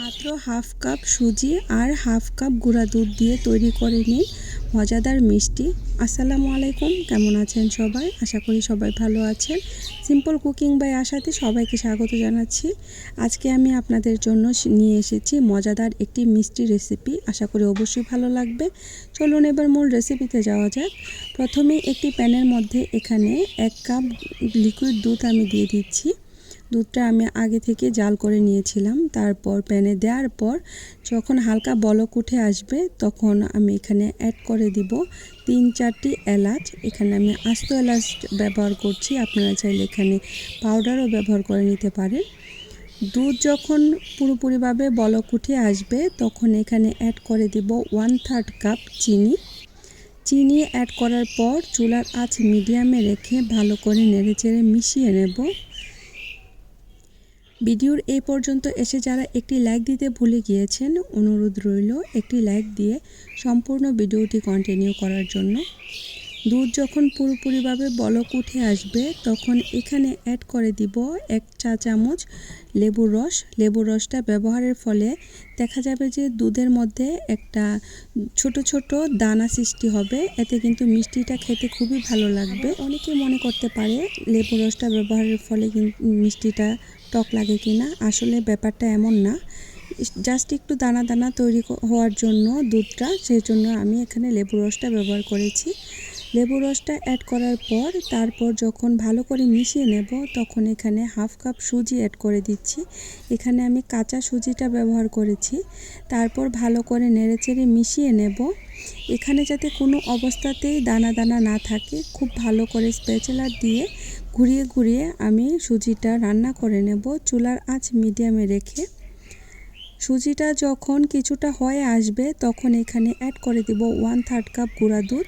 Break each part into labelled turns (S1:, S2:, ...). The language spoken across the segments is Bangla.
S1: মাত্র হাফ কাপ সুজি আর হাফ কাপ গুঁড়া দুধ দিয়ে তৈরি করে নিন মজাদার মিষ্টি। আসসালামু আলাইকুম, কেমন আছেন সবাই? আশা করি সবাই ভালো আছেন। সিম্পল কুকিং বাই আশাতে সবাইকে স্বাগত জানাচ্ছি। আজকে আমি আপনাদের জন্য নিয়ে এসেছি মজাদার একটি মিষ্টি রেসিপি আশা করি অবশ্যই ভালো লাগবে। চলুন এবার মূল রেসিপিতে যাওয়া যাক। প্রথমে একটি প্যানের মধ্যে এখানে এক কাপ লিকুইড দুধ আমি দিয়ে দিচ্ছি। দুধটা আমি আগে থেকে জাল করে নিয়েছিলাম। তারপর প্যানে দেওয়ার পর যখন হালকা বলক উঠে আসবে, তখন আমি এখানে অ্যাড করে দিব তিন চারটি এলাচ। এখানে আমি আস্ত এলাচ ব্যবহার করছি, আপনারা চাইলে এখানে পাউডারও ব্যবহার করে নিতে পারেন। দুধ যখন পুরোপুরিভাবে বলক উঠে আসবে, তখন এখানে অ্যাড করে দিব ওয়ান থার্ড কাপ চিনি। চিনি অ্যাড করার পর চুলার আঁচ মিডিয়ামে রেখে ভালো করে নেড়েচেড়ে মিশিয়ে নেব। ভিডিওর এই পর্যন্ত এসে যারা একটি লাইক দিতে ভুলে গিয়েছেন, অনুরোধ রইল একটি লাইক দিয়ে সম্পূর্ণ ভিডিওটি কন্টিনিউ করার জন্য। দুধ যখন পুরোপুরিভাবে বলক উঠে আসবে, তখন এখানে অ্যাড করে দিব এক চা চামচ লেবুর রস। লেবুর রসটা ব্যবহারের ফলে দেখা যাবে যে দুধের মধ্যে একটা ছোট ছোট দানা সৃষ্টি হবে। এতে কিন্তু মিষ্টিটা খেতে খুবই ভালো লাগবে। অনেকে মনে করতে পারে লেবুর রসটা ব্যবহারের ফলে মিষ্টিটা টক লাগে কি না আসলে ব্যাপারটা এমন না। জাস্ট একটু দানা দানা তৈরি হওয়ার জন্য দুধটা সেই জন্য আমি এখানে লেবু রসটা ব্যবহার করেছি। লেবু রসটা অ্যাড করার পর, তারপর যখন ভালো করে মিশিয়ে নেব, তখন এখানে হাফ কাপ সুজি অ্যাড করে দিচ্ছি। এখানে আমি কাঁচা সুজিটা ব্যবহার করেছি। তারপর ভালো করে নেড়েচেড়ে মিশিয়ে নেব। এখানে যাতে কোনো অবস্থাতেই দানা দানা না থাকে, খুব ভালো করে স্পেচেলার দিয়ে ঘুরিয়ে ঘুরিয়ে আমি সুজিটা রান্না করে নেব। চুলার আঁচ মিডিয়ামে রেখে সুজিটা যখন কিছুটা হয়ে আসবে তখন এখানে অ্যাড করে দেব ওয়ান থার্ড কাপ গুঁড়া দুধ।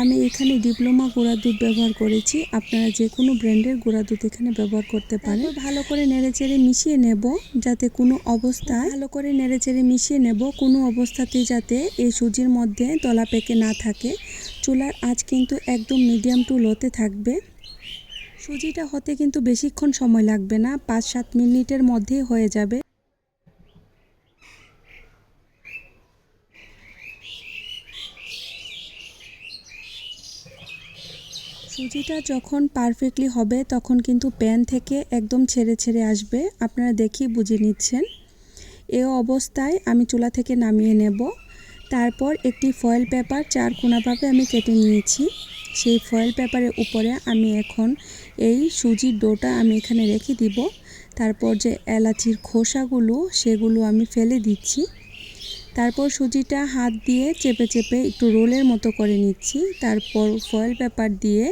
S1: আমি এখানে ডিপ্লোমা গুঁড়া দুধ ব্যবহার করেছি। আপনারা যে কোনো ব্র্যান্ডের গুঁড়া দুধ এখানে ব্যবহার করতে পারেন। ভালো করে নেড়েচেড়ে মিশিয়ে নেব যাতে কোনো অবস্থায় ভালো করে নেড়েচেড়ে মিশিয়ে নেব। কোনো অবস্থাতেই যাতে এই সুজির মধ্যে তলা পেকে না থাকে। চুলার আঁচ কিন্তু একদম মিডিয়াম টু লোতে থাকবে। সুজিটা হতে কিন্তু বেশিক্ষণ সময় লাগবে না। পাঁচ সাত মিনিটের মধ্যেই হয়ে যাবে। সুজিটা যখন পারফেক্টলি হবে, তখন কিন্তু প্যান থেকে একদম ছেড়ে ছেড়ে আসবে। আপনারা দেখি বুঝে নিচ্ছেন। এ অবস্থায় আমি চুলা থেকে নামিয়ে নেব। তারপর একটি ফয়েল পেপার চার কোনাভাবে আমি কেটে নিয়েছি। সেই ফয়েল পেপারের উপরে আমি এখন এই সুজির ডোটা আমি এখানে রেখে দিব। তারপর যে এলাচির খোসাগুলো, সেগুলো আমি ফেলে দিচ্ছি। তারপর সুজিটা হাত দিয়ে চেপে চেপে একটু রোলের মতো করে নিচ্ছি। তারপর ফয়েল পেপার দিয়ে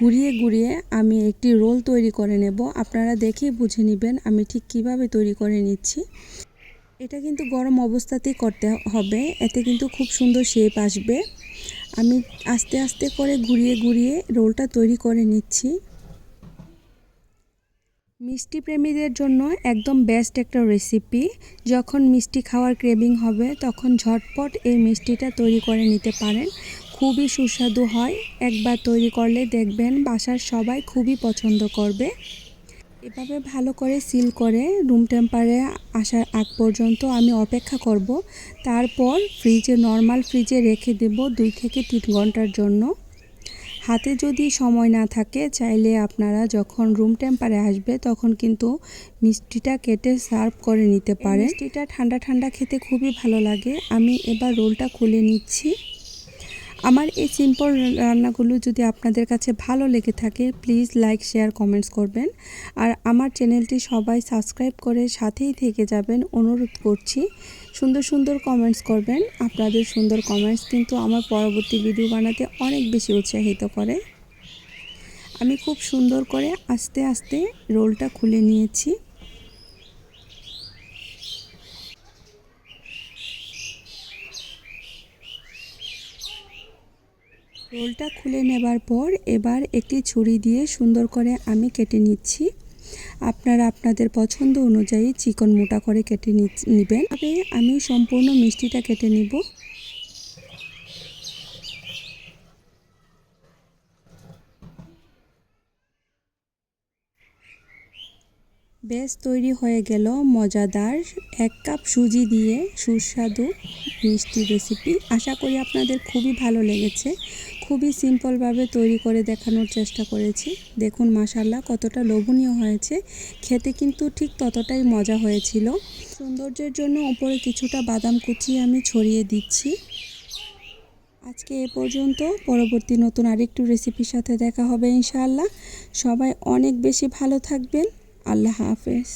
S1: ঘুরিয়ে ঘুরিয়ে আমি একটি রোল তৈরি করে নেব। আপনারা দেখেই বুঝে নেবেন আমি ঠিক কীভাবে তৈরি করে নিচ্ছি। এটা কিন্তু গরম অবস্থাতেই করতে হবে, এতে কিন্তু খুব সুন্দর শেপ আসবে। আমি আস্তে আস্তে করে ঘুরিয়ে ঘুরিয়ে রোলটা তৈরি করে নিচ্ছি। মিষ্টি প্রেমীদের জন্য একদম বেস্ট একটা রেসিপি যখন মিষ্টি খাওয়ার ক্রেভিং হবে, তখন ঝটপট এই মিষ্টিটা তৈরি করে নিতে পারেন। খুবই সুস্বাদু হয়। একবার তৈরি করলে দেখবেন বাসার সবাই খুবই পছন্দ করবে। এভাবে ভালো করে সিল করে রুম টেম্পারে আসার আগ পর্যন্ত আমি অপেক্ষা করব। তারপর ফ্রিজে নর্মাল ফ্রিজে রেখে দেব দুই থেকে তিন ঘণ্টার জন্য। হাতে যদি সময় না থাকে চাইলে আপনারা যখন রুম টেম্পারে আসবে তখন কিন্তু মিষ্টিটা কেটে সার্ভ করে নিতে পারে মিষ্টিটা ঠান্ডা ঠান্ডা খেতে খুবই ভালো লাগে। আমি এবার রোলটা খুলে নিচ্ছি। আমার এই সিম্পল রান্নাগুলো যদি আপনাদের কাছে ভালো লেগে থাকে প্লিজ লাইক শেয়ার কমেন্টস করবেন। আর আমার চ্যানেলটি সবাই সাবস্ক্রাইব করে সাথেই থেকে যাবেন। অনুরোধ করছি, সুন্দর সুন্দর কমেন্টস করবেন। আপনাদের সুন্দর কমেন্টস কিন্তু আমার পরবর্তী ভিডিও বানাতে অনেক বেশি উৎসাহিত করে। আমি খুব সুন্দর করে আস্তে আস্তে রোলটা খুলে নিয়েছি। রোলটা খুলে নেবার পর এবার একটি ছুরি দিয়ে সুন্দর করে আমি কেটে নিচ্ছি। আপনারা আপনাদের পছন্দ অনুযায়ী চিকন মোটা করে কেটে নেবেন। তবে আমি সম্পূর্ণ মিষ্টিটা কেটে নিব। বেশ তৈরি হয়ে গেল মজাদার এক কাপ সুজি দিয়ে সুস্বাদু মিষ্টি রেসিপি। আশা করি আপনাদের খুবই ভালো লেগেছে। খুবই সিম্পলভাবে তৈরি করে দেখানোর চেষ্টা করেছি। দেখুন মাসাল্লাহ কতটা লোভনীয় হয়েছে। খেতে কিন্তু ঠিক ততটাই মজা হয়েছিল। সৌন্দর্যের জন্য ওপরে কিছুটা বাদাম কুচি আমি ছড়িয়ে দিচ্ছি। আজকে এ পর্যন্ত। পরবর্তী নতুন আরেকটু রেসিপির সাথে দেখা হবে ইনশাআল্লাহ। সবাই অনেক বেশি ভালো থাকবেন। আল্লাহ হাফেজ।